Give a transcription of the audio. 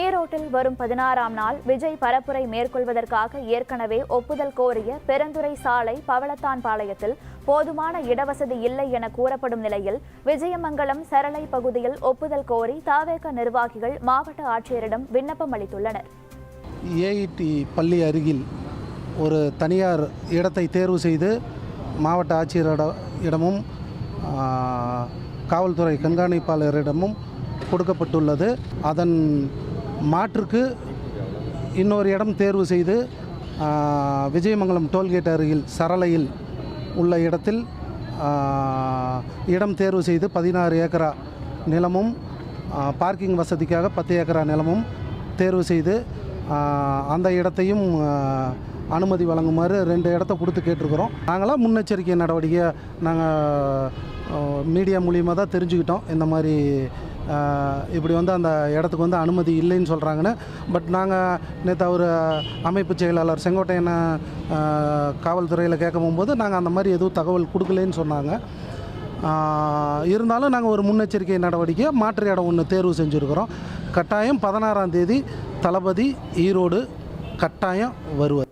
ஈரோட்டில் வரும் பதினாறாம் நாள் விஜய் பரப்புரை மேற்கொள்வதற்காக ஏற்கனவே ஒப்புதல் கோரிய பெருந்துறை சாலை பவளத்தான் பாளையத்தில் போதுமான இடவசதி இல்லை என கூறப்படும் நிலையில் விஜயமங்கலம் சரளை பகுதியில் ஒப்புதல் கோரி தாவேக நிர்வாகிகள் மாவட்ட ஆட்சியரிடம் விண்ணப்பம் அளித்துள்ளனர். ஏஐடி பள்ளி அருகில் ஒரு தனியார் இடத்தை தேர்வு செய்து மாவட்ட ஆட்சியரிட இடமும் காவல்துறை கண்காணிப்பாளரிடமும் கொடுக்கப்பட்டுள்ளது. அதன் மாற்றுக்கு இன்னொரு இடம் தேர்வு செய்து விஜயமங்கலம் டோல்கேட் அருகில் சரளையில் உள்ள இடத்தில் இடம் தேர்வு செய்து பதினாறு ஏக்கரா நிலமும் பார்க்கிங் வசதிக்காக பத்து ஏக்கரா நிலமும் தேர்வு செய்து அந்த இடத்தையும் அனுமதி வழங்குமாறு ரெண்டு இடத்த கொடுத்து கேட்டிருக்கிறோம். நாங்களாம் முன்னெச்சரிக்கை நடவடிக்கையை நாங்கள் மீடியா மூலியமாக தான் தெரிஞ்சுக்கிட்டோம். இந்த மாதிரி இப்படி வந்து அந்த இடத்துக்கு வந்து அனுமதி இல்லைன்னு சொல்கிறாங்கன்னு பட் நாங்கள் நேற்று அவர் அமைப்பு செயலாளர் செங்கோட்டையனை காவல்துறையில் கேட்க போகும்போது நாங்கள் அந்த மாதிரி எதுவும் தகவல் கொடுக்கலன்னு சொன்னாங்க. இருந்தாலும் நாங்கள் ஒரு முன்னெச்சரிக்கை நடவடிக்கையாக மாற்று இடம் ஒன்று தேர்வு செஞ்சுருக்கிறோம். கட்டாயம் பதினாறாம் தேதி தளபதி ஈரோடு கட்டாயம் வருவார்.